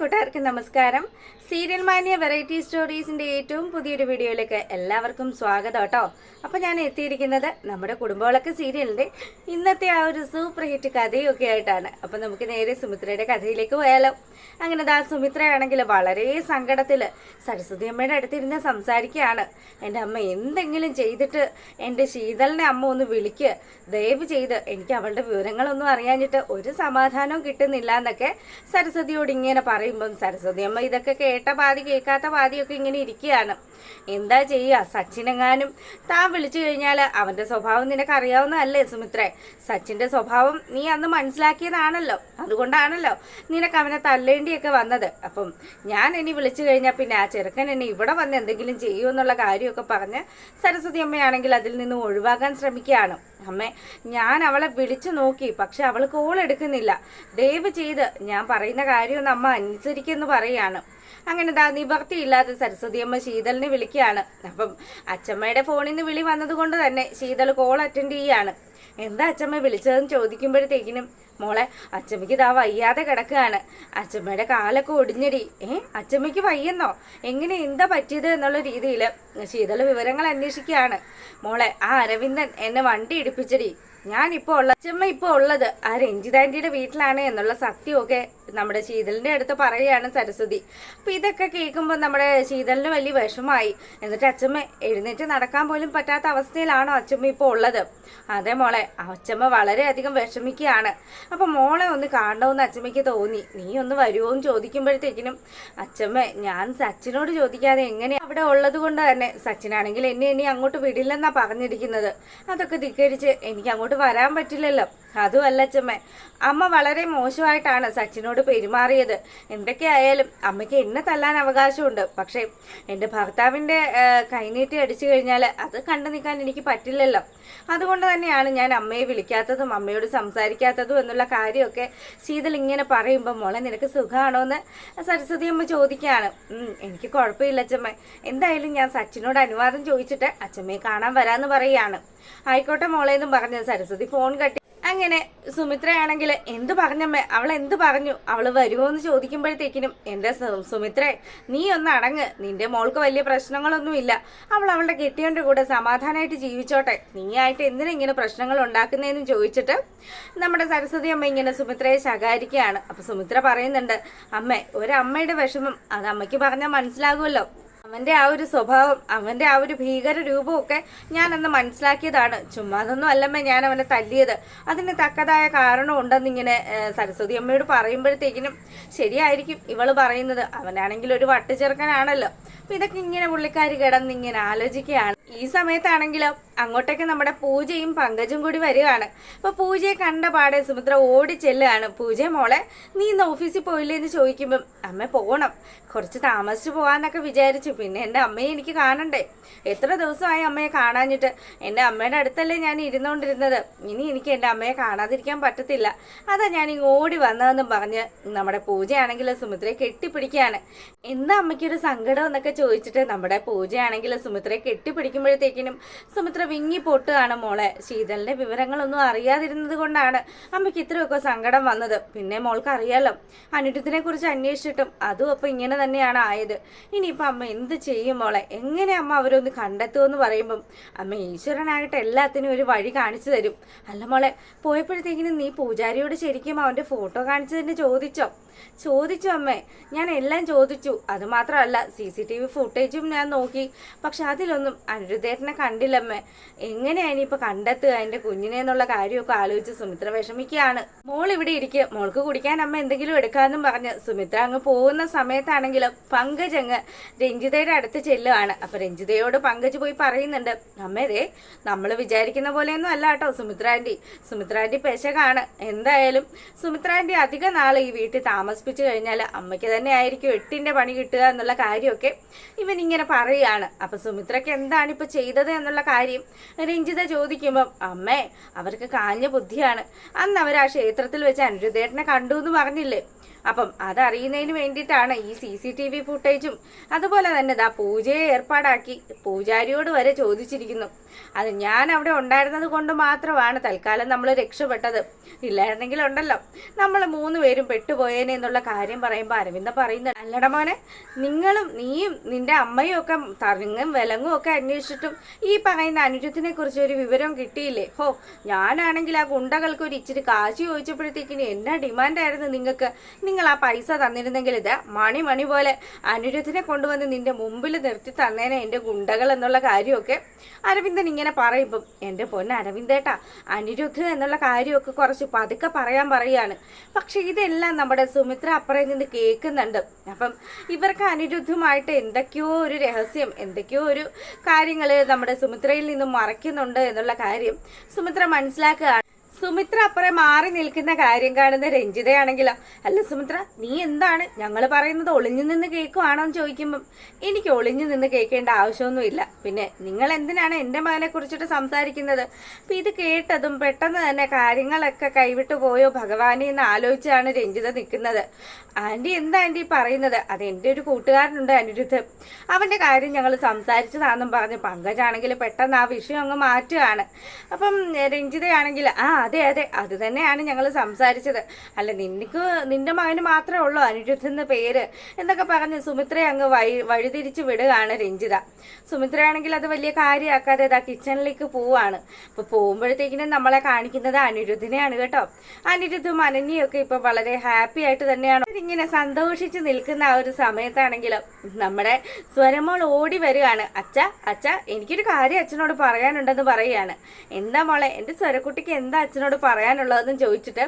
കൂട്ടുകാർക്ക് നമസ്കാരം. സീരിയൽ മാന്യ വെറൈറ്റി സ്റ്റോറീസിന്റെ ഏറ്റവും പുതിയൊരു വീഡിയോയിലേക്ക് എല്ലാവർക്കും സ്വാഗതം കേട്ടോ. അപ്പൊ ഞാൻ എത്തിയിരിക്കുന്നത് നമ്മുടെ കുടുംബവിളക്ക് സീരിയലിന്റെ ഇന്നത്തെ ആ ഒരു സൂപ്പർ ഹിറ്റ് കഥയൊക്കെ ആയിട്ടാണ്. അപ്പൊ നമുക്ക് നേരെ സുമിത്രയുടെ കഥയിലേക്ക് പോയാലോ. അങ്ങനെ ദാ സുമിത്രയാണെങ്കിൽ വളരെ സങ്കടത്തിൽ സരസ്വതി അമ്മയുടെ അടുത്തിരുന്ന് സംസാരിക്കുകയാണ്. എന്റെ അമ്മ എന്തെങ്കിലും ചെയ്തിട്ട് എന്റെ ശീതളിനെ അമ്മ ഒന്ന് വിളിക്ക്. ദയവ് ചെയ്ത് എനിക്ക് അവളുടെ വിവരങ്ങളൊന്നും അറിയാഞ്ഞിട്ട് ഒരു സമാധാനവും കിട്ടുന്നില്ല എന്നൊക്കെ സരസ്വതിയോട് ഇങ്ങനെ പറയുമ്പം സരസ്വതി അമ്മ ഇതൊക്കെ കേട്ട പാതി കേൾക്കാത്ത പാതിയൊക്കെ ഇങ്ങനെ ഇരിക്കുകയാണ്. എന്താ ചെയ്യുക? സച്ചിനെങ്ങാനും താൻ വിളിച്ചു കഴിഞ്ഞാൽ അവന്റെ സ്വഭാവം നിനക്ക് അറിയാവുന്നതല്ലേ സുമിത്രേ? സച്ചിന്റെ സ്വഭാവം നീ അന്ന് മനസ്സിലാക്കിയതാണല്ലോ. അതുകൊണ്ടാണല്ലോ നിനക്ക് അവനെ തല്ലേണ്ടിയൊക്കെ വന്നത്. അപ്പം ഞാൻ ഇനി വിളിച്ചു കഴിഞ്ഞാൽ പിന്നെ ആ ചെറുക്കൻ എന്നെ ഇവിടെ വന്ന് എന്തെങ്കിലും ചെയ്യുമെന്നുള്ള കാര്യമൊക്കെ പറഞ്ഞ് സരസ്വതി അമ്മയാണെങ്കിൽ അതിൽ നിന്ന് ഒഴിവാക്കാൻ ശ്രമിക്കുകയാണ്. അമ്മേ ഞാൻ അവളെ വിളിച്ചു നോക്കി പക്ഷെ അവൾ കോൾ എടുക്കുന്നില്ല. ദയവ് ചെയ്ത് ഞാൻ പറയുന്ന കാര്യമൊന്ന് അമ്മ അനുസരിക്കുന്നു പറയാണ്. അങ്ങനെ ദാ സരസ്വതി അമ്മ ശീതലിനെ വിളിക്കുകയാണ്. അപ്പം അച്ചമ്മയുടെ ഫോണിൽ നിന്ന് വിളി വന്നത് കൊണ്ട് തന്നെ ശീതൾ കോൾ അറ്റൻഡ് ചെയ്യാണ്. എന്താ അച്ചമ്മ വിളിച്ചതെന്ന് ചോദിക്കുമ്പോഴത്തേക്കിനും മോളെ അച്ചമ്മയ്ക്ക് ഇതാ വയ്യാതെ കിടക്കുകയാണ്. അച്ചമ്മയുടെ കാലൊക്കെ ഒടിഞ്ഞടി. ഏ അച്ചമ്മയ്ക്ക് വയ്യെന്നോ? എങ്ങനെ എന്താ പറ്റിയത് എന്നുള്ള രീതിയിൽ ശീതള വിവരങ്ങൾ അന്വേഷിക്കുകയാണ്. മോളെ ആ അരവിന്ദൻ എന്നെ വണ്ടി ഇടിപ്പിച്ചടി. ഞാനിപ്പോൾ ഉള്ള അച്ചമ്മ ഇപ്പോൾ ഉള്ളത് ആ രഞ്ജിതാന്റിയുടെ വീട്ടിലാണ് എന്നുള്ള സത്യമൊക്കെ നമ്മുടെ ശീതലിന്റെ അടുത്ത് പറയുകയാണ് സരസ്വതി. അപ്പൊ ഇതൊക്കെ കേൾക്കുമ്പോൾ നമ്മുടെ ശീതലിന് വലിയ വിഷമായി എന്നിട്ട് അച്ഛമ്മ എഴുന്നേറ്റ് നടക്കാൻ പോലും പറ്റാത്ത അവസ്ഥയിലാണോ അച്ഛമ്മ ഇപ്പോൾ ഉള്ളത്? അതെ മോളെ അച്ഛമ്മ വളരെയധികം വിഷമിക്കുകയാണ്. അപ്പൊ മോളെ ഒന്ന് കാണണമെന്ന് അച്ഛമ്മയ്ക്ക് തോന്നി. നീ ഒന്ന് വരുമോ എന്ന് ചോദിക്കുമ്പോഴത്തേക്കിനും അച്ഛമ്മ ഞാൻ സച്ചിനോട് ചോദിക്കാതെ എങ്ങനെ അവിടെ ഉള്ളത് കൊണ്ട് തന്നെ. സച്ചിനാണെങ്കിൽ എന്നെ ഇനി അങ്ങോട്ട് വിടില്ലെന്നാ പറഞ്ഞിരിക്കുന്നത്. അതൊക്കെ ധിക്കരിച്ച് എനിക്ക് അങ്ങോട്ട് വരാൻ പറ്റില്ലല്ലോ. അതുമല്ല അച്ഛമ്മ അമ്മ വളരെ മോശമായിട്ടാണ് സച്ചിനോട് പെരുമാറിയത്. എന്തൊക്കെയായാലും അമ്മയ്ക്ക് എന്നെ തല്ലാൻ അവകാശമുണ്ട്. പക്ഷേ എന്റെ ഭർത്താവിന്റെ കൈനീട്ടി അടിച്ചു കഴിഞ്ഞാൽ അത് കണ്ടു നിൽക്കാൻ എനിക്ക് പറ്റില്ലല്ലോ. അതുകൊണ്ട് തന്നെയാണ് ഞാൻ അമ്മയെ വിളിക്കാത്തതും അമ്മയോട് സംസാരിക്കാത്തതും എന്നുള്ള കാര്യമൊക്കെ ശീതൽ ഇങ്ങനെ പറയുമ്പോൾ മോളെ നിനക്ക് സുഖമാണോ എന്ന് സരസ്വതി അമ്മ ചോദിക്കുകയാണ്. എനിക്ക് കുഴപ്പമില്ല അച്ഛമ്മ. എന്തായാലും ഞാൻ സച്ചിനോട് അനുവാദം ചോദിച്ചിട്ട് അച്ഛമ്മയെ കാണാൻ വരാമെന്ന് പറയുകയാണ്. ആയിക്കോട്ടെ മോളെ എന്നും പറഞ്ഞ് സരസ്വതി ഫോൺ കട്ടി അങ്ങനെ സുമിത്രയാണെങ്കിൽ എന്ത് പറഞ്ഞമ്മേ? അവൾ എന്ത് പറഞ്ഞു? അവൾ വരുമോ എന്ന് ചോദിക്കുമ്പോഴത്തേക്കിനും എന്റെ സുമിത്ര നീ ഒന്ന് അടങ്ങ്. നിന്റെ മോൾക്ക് വലിയ പ്രശ്നങ്ങളൊന്നുമില്ല. അവൾ അവളുടെ കെട്ടിയോണ്ട് കൂടെ സമാധാനമായിട്ട് ജീവിച്ചോട്ടെ. നീ ആയിട്ട് എന്തിനാ ഇങ്ങനെ പ്രശ്നങ്ങൾ ഉണ്ടാക്കുന്നതെന്ന് ചോദിച്ചിട്ട് നമ്മുടെ സരസ്വതി അമ്മ ഇങ്ങനെ സുമിത്രയെ ശകാരിക്കുകയാണ്. അപ്പൊ സുമിത്ര പറയുന്നുണ്ട് അമ്മേ ഒരമ്മയുടെ വിഷമം അത് അമ്മയ്ക്ക് പറഞ്ഞാൽ മനസ്സിലാകുമല്ലോ. അവന്റെ ആ ഒരു സ്വഭാവം അവന്റെ ആ ഒരു ഭീകര രൂപമൊക്കെ ഞാൻ അന്ന് മനസ്സിലാക്കിയതാണ്. ചുമ്മാ അതൊന്നും അല്ലമ്മേ ഞാൻ അവനെ തല്ലിയത്. അതിന് തക്കതായ കാരണം ഉണ്ടെന്ന് ഇങ്ങനെ സരസ്വതി അമ്മയോട് പറയുമ്പോഴത്തേക്കിനും ശരിയായിരിക്കും ഇവൾ പറയുന്നത്. അവനാണെങ്കിൽ ഒരു വട്ടുചെറുക്കനാണല്ലോ. അപ്പൊ ഇതൊക്കെ ഇങ്ങനെ പുള്ളിക്കാരി കിടന്ന് ഇങ്ങനെ ആലോചിക്കുകയാണ്. ഈ സമയത്താണെങ്കിലോ അങ്ങോട്ടേക്ക് നമ്മുടെ പൂജയും പങ്കജും കൂടി വരികയാണ്. അപ്പൊ പൂജയെ കണ്ട പാടെ സുമിത്ര ഓടി ചെല്ലുകയാണ്. പൂജ മോളെ നീ ഇന്ന് ഓഫീസിൽ പോയില്ലേ എന്ന് ചോദിക്കുമ്പം അമ്മ പോകണം കുറച്ച് താമസിച്ചു പോവാന്നൊക്കെ വിചാരിച്ചു. പിന്നെ എന്റെ അമ്മയെ എനിക്ക് കാണണ്ടേ? എത്ര ദിവസമായി അമ്മയെ കാണാഞ്ഞിട്ട്? എന്റെ അമ്മയുടെ അടുത്തല്ലേ ഞാൻ ഇരുന്നുകൊണ്ടിരുന്നത് ഇനി എനിക്ക് എന്റെ അമ്മയെ കാണാതിരിക്കാൻ പറ്റത്തില്ല. അതാ ഞാൻ ഇങ്ങ് ഓടി വന്നതെന്നും പറഞ്ഞ് നമ്മുടെ പൂജയാണെങ്കിൽ സുമിത്രയെ കെട്ടിപ്പിടിക്കുകയാണ്. എന്താ അമ്മയ്ക്കൊരു സങ്കടം എന്നൊക്കെ ചോദിച്ചിട്ട് നമ്മുടെ പൂജയാണെങ്കിൽ സുമിത്രയെ കെട്ടിപ്പിടിക്കുമ്പോഴത്തേക്കിനും സുമിത്ര വിങ്ങി പൊട്ടുകയാണ് മോളെ. ശീതലിന്റെ വിവരങ്ങളൊന്നും അറിയാതിരുന്നത് കൊണ്ടാണ് അമ്മയ്ക്ക് ഇത്രയൊക്കെ സങ്കടം വന്നത്. പിന്നെ മോൾക്ക് അറിയാലോ അനുജത്തിനെ കുറിച്ച് അന്വേഷിച്ചിട്ടും അതും അപ്പൊ ഇങ്ങനെ തന്നെയാണ് ആയത്. ഇനിയിപ്പൊ അമ്മ എന്ത് ചെയ്യും മോളെ? എങ്ങനെ അമ്മ അവരൊന്ന് കണ്ടെത്തുമെന്ന് പറയുമ്പം അമ്മ ഈശ്വരനായിട്ട് എല്ലാത്തിനും ഒരു വഴി കാണിച്ചു തരും. അല്ല മോളെ പോയപ്പോഴത്തേക്കിനും നീ പൂജാരിയോട് ശരിക്കും അവന്റെ ഫോട്ടോ കാണിച്ചു തന്നെ ചോദിച്ചോ? ചോദിച്ചു അമ്മേ ഞാൻ എല്ലാം ചോദിച്ചു. അത് മാത്രമല്ല സി സി ടി വി ഫുട്ടേജും ഞാൻ നോക്കി. പക്ഷെ അതിലൊന്നും അനിരുദ്ധേട്ടനെ കണ്ടില്ലമ്മേ. എങ്ങനെയാ ഇപ്പൊ കണ്ടെത്തുക? എന്റെ കുഞ്ഞിനെ എന്നുള്ള കാര്യമൊക്കെ ആലോചിച്ച് സുമിത്ര വിഷമിക്കുകയാണ്. മോൾ ഇവിടെ ഇരിക്കുക മോൾക്ക് കുടിക്കാൻ അമ്മ എന്തെങ്കിലും എടുക്കാന്നും പറഞ്ഞ് സുമിത്ര അങ്ങ് പോകുന്ന സമയത്താണെങ്കിലും പങ്കജ് അങ്ങ് രഞ്ജിതയുടെ അടുത്ത് ചെല്ലുകയാണ് അപ്പൊ രഞ്ജിതയോട് പങ്കജ് പോയി പറയുന്നുണ്ട് അമ്മേ ദേ നമ്മൾ വിചാരിക്കുന്ന പോലെയൊന്നും അല്ല കേട്ടോ സുമിത്ര ആന്റി പെശകാണ്. എന്തായാലും സുമിത്ര ആന്റി അധിക നാൾ ഈ വീട്ടിൽ താമസിപ്പിച്ചു കഴിഞ്ഞാൽ അമ്മയ്ക്ക് തന്നെ ആയിരിക്കും എട്ടിന്റെ പണി കിട്ടുക എന്നുള്ള കാര്യമൊക്കെ ഇവൻ ഇങ്ങനെ പറയുകയാണ്. അപ്പൊ സുമിത്രയ്ക്ക് എന്താണ് ഇപ്പൊ ചെയ്തത് എന്നുള്ള കാര്യം രഞ്ജിത ചോദിക്കുമ്പം അമ്മേ അവർക്ക് കാഞ്ഞ ബുദ്ധിയാണ്. അന്ന് അവർ ആ ക്ഷേത്രത്തിൽ വെച്ച് അനിരുദ്ധേട്ടനെ കണ്ടു എന്ന് പറഞ്ഞില്ലേ? അപ്പം അതറിയുന്നതിന് വേണ്ടിയിട്ടാണ് ഈ സി സി ടി വി ഫുട്ടേജും അതുപോലെ തന്നെ ദാ പൂജയെ ഏർപ്പാടാക്കി പൂജാരിയോട് വരെ ചോദിച്ചിരിക്കുന്നു. അത് ഞാൻ അവിടെ ഉണ്ടായിരുന്നത് കൊണ്ട് മാത്രമാണ് തൽക്കാലം നമ്മൾ രക്ഷപ്പെട്ടത്. ഇല്ലായിരുന്നെങ്കിൽ ഉണ്ടല്ലോ. നമ്മൾ മൂന്ന് പേരും പെട്ടുപോയേനെ എന്നുള്ള കാര്യം പറയുമ്പോൾ അരവിന്ദ പറയുന്നത് അല്ലട മോനെ നിങ്ങളും നീയും നിന്റെ അമ്മയും ഒക്കെ തറങ്ങും വിലങ്ങും ഒക്കെ അന്വേഷിച്ചിട്ടും ഈ പറയുന്ന അനുജത്തിനെ കുറിച്ച് ഒരു വിവരം കിട്ടിയില്ലേ? ഹോ ഞാനാണെങ്കിൽ ആ ഗുണ്ടകൾക്ക് ഒരു ഇച്ചിരി കാശ് ചോദിച്ചപ്പോഴത്തേക്കിന് എന്നാ ഡിമാൻഡായിരുന്നു നിങ്ങൾക്ക്? നിങ്ങൾ ആ പൈസ തന്നിരുന്നെങ്കിൽ ഇത് മണി മണി പോലെ അനിരുദ്ധിനെ കൊണ്ടുവന്ന് നിന്റെ മുമ്പിൽ നിർത്തി തന്നേനെ എന്റെ ഗുണ്ടകൾ എന്നുള്ള കാര്യമൊക്കെ അരവിന്ദൻ ഇങ്ങനെ പറയുമ്പം എന്റെ പൊന്ന് അരവിന്ദേട്ടാ അനിരുദ്ധ് എന്നുള്ള കാര്യമൊക്കെ കുറച്ച് പതുക്കെ പറയാൻ പറയുകയാണ്. പക്ഷെ ഇതെല്ലാം നമ്മുടെ സുമിത്ര അപ്പുറയിൽ നിന്ന് കേൾക്കുന്നുണ്ട്. അപ്പം ഇവർക്ക് അനിരുദ്ധമായിട്ട് എന്തൊക്കെയോ ഒരു രഹസ്യം എന്തൊക്കെയോ ഒരു കാര്യങ്ങൾ നമ്മുടെ സുമിത്രയിൽ നിന്നും മറയ്ക്കുന്നുണ്ട് എന്നുള്ള കാര്യം സുമിത്ര മനസ്സിലാക്കുകയാണ്. സുമിത്ര അപ്പുറം മാറി നിൽക്കുന്ന കാര്യം കാണുന്ന രഞ്ജിതയാണെങ്കിലോ? അല്ല സുമിത്ര നീ എന്താണ്? ഞങ്ങൾ പറയുന്നത് ഒളിഞ്ഞു നിന്ന് കേൾക്കുവാണോ എന്ന് ചോദിക്കുമ്പം എനിക്ക് ഒളിഞ്ഞു നിന്ന് കേൾക്കേണ്ട ആവശ്യമൊന്നുമില്ല. പിന്നെ നിങ്ങൾ എന്തിനാണ് എന്റെ മകനെ കുറിച്ചിട്ട് സംസാരിക്കുന്നത്? അപ്പം ഇത് കേട്ടതും പെട്ടെന്ന് തന്നെ കാര്യങ്ങളൊക്കെ കൈവിട്ടു പോയോ ഭഗവാനെ എന്ന് ആലോചിച്ചാണ് രഞ്ജിത നിൽക്കുന്നത്. ആന്റി എന്താ ആന്റി പറയുന്നത്? അത് എന്റെ ഒരു കൂട്ടുകാരനുണ്ട് അനിരുദ്ധ്. അവന്റെ കാര്യം ഞങ്ങൾ സംസാരിച്ചതാണെന്നും പറഞ്ഞ് പങ്കജാണെങ്കിൽ പെട്ടെന്ന് ആ വിഷയം അങ്ങ് മാറ്റുകയാണ്. അപ്പം രഞ്ജിതയാണെങ്കിൽ ആ അതെ അതെ. അത് തന്നെയാണ് ഞങ്ങൾ സംസാരിച്ചത്. അല്ല നിനക്ക് നിന്റെ മകന് മാത്രമേ ഉള്ളൂ അനിരുദ്ധ് എന്ന പേര്. എന്നൊക്കെ പറഞ്ഞ് സുമിത്രയെ അങ്ങ് വഴി വഴിതിരിച്ച് വിടുകയാണ് രഞ്ജിത. സുമിത്രയാണെങ്കിൽ അത് വലിയ കാര്യമാക്കാതെ ഇതാ കിച്ചണിലേക്ക് പോവാണ്. അപ്പൊ പോകുമ്പോഴത്തേക്കിനും നമ്മളെ കാണിക്കുന്നത് അനിരുദ്ധിനെയാണ് കേട്ടോ. അനിരുദ്ധും അനന്യൊക്കെ ഇപ്പൊ വളരെ ഹാപ്പി ആയിട്ട് തന്നെയാണ്. ഇങ്ങനെ സന്തോഷിച്ച് നിൽക്കുന്ന ആ ഒരു സമയത്താണെങ്കിലും നമ്മുടെ സ്വരമോൾ ഓടി വരികയാണ്. അച്ഛ അച്ഛ എനിക്കൊരു കാര്യം അച്ഛനോട് പറയാനുണ്ടെന്ന് പറയുകയാണ്. എന്താ മോളെ എന്റെ സ്വരക്കുട്ടിക്ക് എന്താ അച്ഛനോട് പറയാനുള്ളതെന്ന് ചോദിച്ചിട്ട്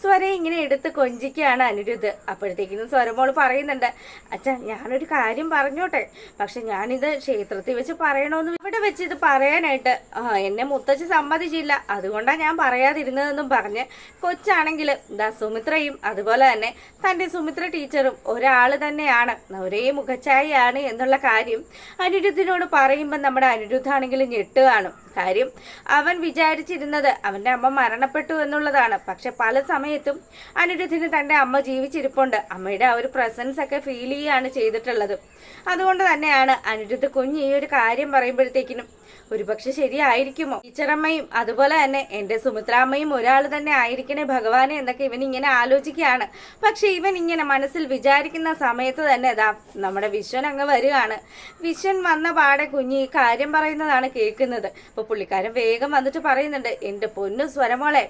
സ്വരെ ഇങ്ങനെ എടുത്ത് കൊഞ്ചിക്കുകയാണ് അനിരുദ്ധ്. അപ്പോഴത്തേക്കിനും സ്വരമോൾ പറയുന്നുണ്ട് അച്ഛൻ ഞാനൊരു കാര്യം പറഞ്ഞോട്ടെ. പക്ഷെ ഞാനിത് ക്ഷേത്രത്തിൽ വെച്ച് പറയണമെന്ന് ഇവിടെ വെച്ച് ഇത് പറയാനായിട്ട് എന്നെ മുത്തച്ഛ സമ്മതിച്ചില്ല. അതുകൊണ്ടാണ് ഞാൻ പറയാതിരുന്നതെന്നും പറഞ്ഞ് കൊച്ചാണെങ്കിൽ ദാ സുമിത്രയും അതുപോലെ തന്നെ തന്റെ സുമിത്ര ടീച്ചറും ഒരാൾ തന്നെയാണ്. ഒരേ മുഖച്ചായയാണ് എന്നുള്ള കാര്യം അനിരുദ്ധിനോട് പറയുമ്പോൾ നമ്മുടെ അനിരുദ്ധാണെങ്കിൽ ഞെട്ടുകയാണ് കാര്യം അവൻ വിചാരിച്ചിരുന്നത് അവന്റെ അമ്മ മരണപ്പെട്ടു എന്നുള്ളതാണ്. പക്ഷെ പല സമയത്തും അനിരുദ്ധിന് തന്റെ അമ്മ ജീവിച്ചിരിപ്പുണ്ട്. അമ്മയുടെ ആ ഒരു പ്രസൻസ് ഒക്കെ ഫീൽ ചെയ്യുകയാണ് ചെയ്തിട്ടുള്ളത്. അതുകൊണ്ട് തന്നെയാണ് അനിരുദ്ധ കുഞ്ഞ് ഈ ഒരു കാര്യം പറയുമ്പോഴത്തേക്കിനും ഒരുപക്ഷെ ശരിയായിരിക്കുമോ? ടീച്ചറമ്മയും അതുപോലെ തന്നെ എന്റെ സുമിത്രാമ്മയും ഒരാൾ തന്നെ ആയിരിക്കണേ ഭഗവാനെ എന്നൊക്കെ ഇവൻ ഇങ്ങനെ ആലോചിക്കുകയാണ്. പക്ഷെ ഇവൻ ഇങ്ങനെ മനസ്സിൽ വിചാരിക്കുന്ന സമയത്ത് തന്നെ ഇതാ നമ്മുടെ വിശ്വൻ അങ്ങ് വരികയാണ്. വിശ്വൻ വന്ന പാടെ കുഞ്ഞി ഈ കാര്യം പറയുന്നതാണ് കേൾക്കുന്നത്. അപ്പൊ പുള്ളിക്കാരൻ വേഗം വന്നിട്ട് പറയുന്നുണ്ട് എന്റെ പൊന്നു സ്വരമോളെ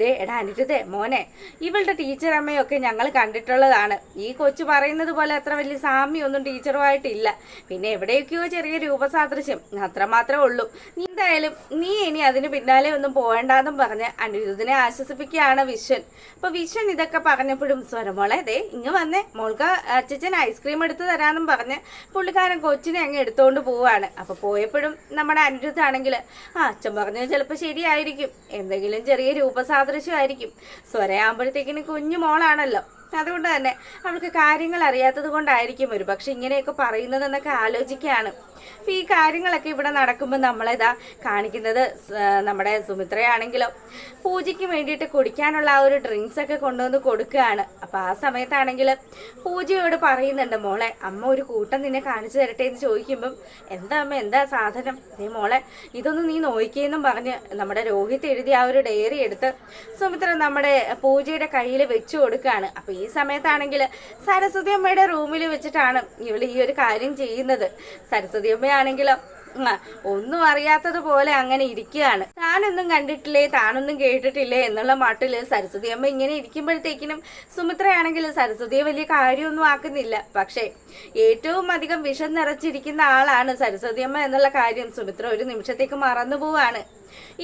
ദേ എടാ അനിരുതേ മോനെ ഇവളുടെ ടീച്ചറമ്മയൊക്കെ ഞങ്ങൾ കണ്ടിട്ടുള്ളതാണ്. ഈ കൊച്ചു പറയുന്നത് പോലെ അത്ര വലിയ സാമ്യമൊന്നും ടീച്ചറുമായിട്ടില്ല. പിന്നെ എവിടെയൊക്കെയോ ചെറിയ രൂപസാദൃശ്യം. അത്രമാത്രമേ ഉള്ളൂ. നീ എന്തായാലും നീ ഇനി അതിന് പിന്നാലെ ഒന്നും പോകണ്ടെന്നും പറഞ്ഞ് അനിരുദ്ധിനെ ആശ്വസിപ്പിക്കുകയാണ് വിഷൻ അപ്പൊ വിഷൻ ഇതൊക്കെ പറഞ്ഞപ്പോഴും സ്വരമോളെ ദേ ഇങ്ങ് വന്നേ. മോൾക്ക് അച്ഛൻ ഐസ്ക്രീം എടുത്ത് തരാമെന്നും പറഞ്ഞ് പുള്ളിക്കാരൻ കൊച്ചിനെ അങ്ങ് എടുത്തുകൊണ്ട് പോവാണ് അപ്പൊ പോയപ്പോഴും നമ്മുടെ അനിരുദ്ധാണെങ്കിൽ ആ അച്ഛൻ പറഞ്ഞത് ചിലപ്പോൾ ശരിയായിരിക്കും. എന്തെങ്കിലും ചെറിയ രൂപസാദൃശ്യമായിരിക്കും. സ്വരയാകുമ്പോഴത്തേക്കിന് കുഞ്ഞു മോളാണല്ലോ. അതുകൊണ്ട് തന്നെ അവൾക്ക് കാര്യങ്ങൾ അറിയാത്തത് കൊണ്ടായിരിക്കും ഒരു പക്ഷെ ഇങ്ങനെയൊക്കെ പറയുന്നതെന്നൊക്കെ ആലോചിക്കുകയാണ്. അപ്പൊ ഈ കാര്യങ്ങളൊക്കെ ഇവിടെ നടക്കുമ്പോൾ നമ്മളിതാ കാണിക്കുന്നത് നമ്മുടെ സുമിത്രയാണെങ്കിലും പൂജയ്ക്ക് വേണ്ടിയിട്ട് കുടിക്കാനുള്ള ആ ഒരു ഡ്രിങ്ക്സ് ഒക്കെ കൊണ്ടുവന്ന് കൊടുക്കുകയാണ്. അപ്പൊ ആ സമയത്താണെങ്കിൽ പൂജയോട് പറയുന്നുണ്ട് മോളെ അമ്മ ഒരു കൂട്ടം നിന്നെ കാണിച്ചു തരട്ടെ എന്ന് ചോദിക്കുമ്പം എന്താ അമ്മ എന്താ സാധനം? ദേ മോളെ ഇതൊന്നും നീ നോക്കിയെന്നും പറഞ്ഞ് നമ്മുടെ രോഹിത് എഴുതിയ ആ ഒരു ഡയറി എടുത്ത് സുമിത്ര നമ്മുടെ പൂജയുടെ കയ്യിൽ വെച്ചു കൊടുക്കുകയാണ്. അപ്പൊ ഈ സമയത്താണെങ്കിൽ സരസ്വതി അമ്മയുടെ റൂമിൽ വെച്ചിട്ടാണ് ഇവൾ ഈ ഒരു കാര്യം ചെയ്യുന്നത്. സരസ്വതി ഒന്നും ഒന്നും അറിയാത്തതുപോലെ അങ്ങനെ ഇരിക്കുകയാണ്. താനൊന്നും കണ്ടിട്ടില്ലേ താനൊന്നും കേട്ടിട്ടില്ലേ എന്നുള്ള മട്ടിൽ സരസ്വതി അമ്മ ഇങ്ങനെ ഇരിക്കുമ്പോഴത്തേക്കിനും സുമിത്രയാണെങ്കിൽ സരസ്വതിയെ വലിയ കാര്യമൊന്നും ആക്കുന്നില്ല. പക്ഷേ ഏറ്റവും അധികം വിഷം നിറച്ചിരിക്കുന്ന ആളാണ് സരസ്വതി അമ്മ എന്നുള്ള കാര്യം സുമിത്ര ഒരു നിമിഷത്തേക്ക് മറന്നു പോവാണ്.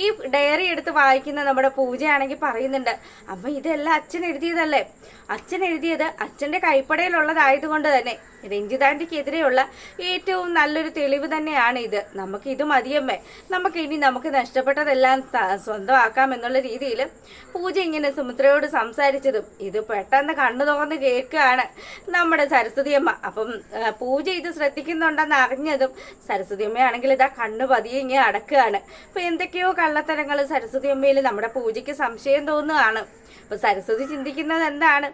ഈ ഡയറി എടുത്ത് വായിക്കുന്ന നമ്മുടെ പൂജയാണെങ്കിൽ പറയുന്നുണ്ട് അമ്മ ഇതെല്ലാം അച്ഛൻ എഴുതിയതല്ലേ? അച്ഛൻ എഴുതിയത് അച്ഛന്റെ കൈപ്പടയിലുള്ളതായതുകൊണ്ട് തന്നെ രഞ്ജിതാന്റിക്കെതിരെയുള്ള ഏറ്റവും നല്ലൊരു തെളിവ് തന്നെയാണ് ഇത്. നമുക്ക് ഇത് മതിയമ്മേ. നമുക്ക് ഇനി നമുക്ക് നഷ്ടപ്പെട്ടതെല്ലാം സ്വന്തമാക്കാം എന്നുള്ള രീതിയിൽ പൂജ ഇങ്ങനെ സുമിത്രയോട് സംസാരിച്ചതും ഇത് പെട്ടെന്ന് കണ്ണു തുറന്ന് കേൾക്കുകയാണ് നമ്മുടെ സരസ്വതിയമ്മ. അപ്പം പൂജ ഇത് ശ്രദ്ധിക്കുന്നുണ്ടെന്ന് അറിഞ്ഞതും സരസ്വതിയമ്മയാണെങ്കിൽ ഇതാ കണ്ണു പതിയെ ഇങ്ങനെ അടക്കുകയാണ്. അപ്പൊ എന്തൊക്കെയോ കള്ളത്തരങ്ങൾ സരസ്വതി അമ്മയിൽ നമ്മുടെ പൂജയ്ക്ക് സംശയം തോന്നുകയാണ്. അപ്പൊ സരസ്വതി ചിന്തിക്കുന്നത് എന്താണ്?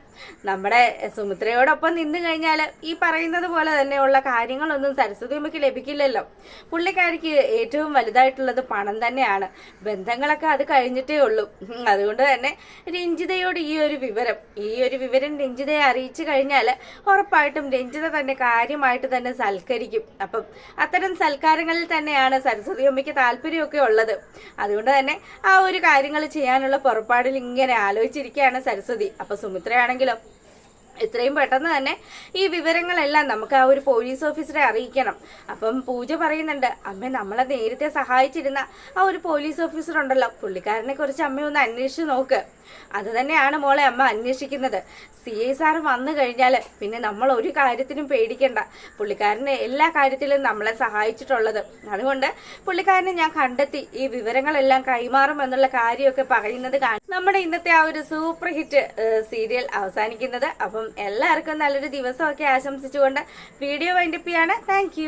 നമ്മുടെ സുമിത്രയോടൊപ്പം നിന്ന് കഴിഞ്ഞാൽ ഈ പറയുന്നത് പോലെ തന്നെയുള്ള കാര്യങ്ങളൊന്നും സരസ്വതി അമ്മയ്ക്ക് ലഭിക്കില്ലല്ലോ. പുള്ളിക്കാരിക്ക് ഏറ്റവും വലുതായിട്ടുള്ളത് പണം തന്നെയാണ്. ബന്ധങ്ങളൊക്കെ അത് കഴിഞ്ഞിട്ടേ ഉള്ളൂ. അതുകൊണ്ട് തന്നെ രഞ്ജിതയോട് ഈ ഒരു വിവരം ഈ ഒരു വിവരം രഞ്ജിതയെ അറിയിച്ചു കഴിഞ്ഞാൽ ഉറപ്പായിട്ടും രഞ്ജിത തന്നെ കാര്യമായിട്ട് തന്നെ സൽക്കരിക്കും. അപ്പം അത്തരം സൽക്കാരങ്ങളിൽ തന്നെയാണ് സരസ്വതി അമ്മയ്ക്ക് താല്പര്യമൊക്കെ ഉള്ളത്. അതുകൊണ്ട് തന്നെ ആ ഒരു കാര്യങ്ങൾ ചെയ്യാനുള്ള പുറപ്പാടിൽ ഇങ്ങനെ ആലോചിച്ചിരിക്കുകയാണ് സരസ്വതി. അപ്പൊ സുമിത്രയാണെങ്കിലും എത്രയും പെട്ടെന്ന് തന്നെ ഈ വിവരങ്ങളെല്ലാം നമുക്ക് ആ ഒരു പോലീസ് ഓഫീസറെ അറിയിക്കണം. അപ്പം പൂജ പറയുന്നുണ്ട് അമ്മ നമ്മളെ നേരത്തെ സഹായിച്ചിരുന്ന ആ ഒരു പോലീസ് ഓഫീസർ ഉണ്ടല്ലോ. പുള്ളിക്കാരനെ കുറിച്ച് അമ്മയൊന്ന് അന്വേഷിച്ച് നോക്ക്. അത് തന്നെയാണ് മോളെ അമ്മ അന്വേഷിക്കുന്നത്. സി ഐ സാർ വന്നു കഴിഞ്ഞാൽ പിന്നെ നമ്മൾ ഒരു കാര്യത്തിനും പേടിക്കണ്ട. പുള്ളിക്കാരനെ എല്ലാ കാര്യത്തിലും നമ്മളെ സഹായിച്ചിട്ടുള്ളത്. അതുകൊണ്ട് പുള്ളിക്കാരനെ ഞാൻ കണ്ടെത്തി. ഈ വിവരങ്ങളെല്ലാം കൈമാറും എന്നുള്ള കാര്യമൊക്കെ പറയുന്നത് നമ്മുടെ ഇന്നത്തെ ആ ഒരു സൂപ്പർ ഹിറ്റ് സീരിയൽ അവസാനിക്കുന്നത്. അപ്പം എല്ലാവർക്കും നല്ലൊരു ദിവസമൊക്കെ ആശംസിച്ചുകൊണ്ട് വീഡിയോ വൈൻഡപ്പ് ചെയ്യാണ്. താങ്ക്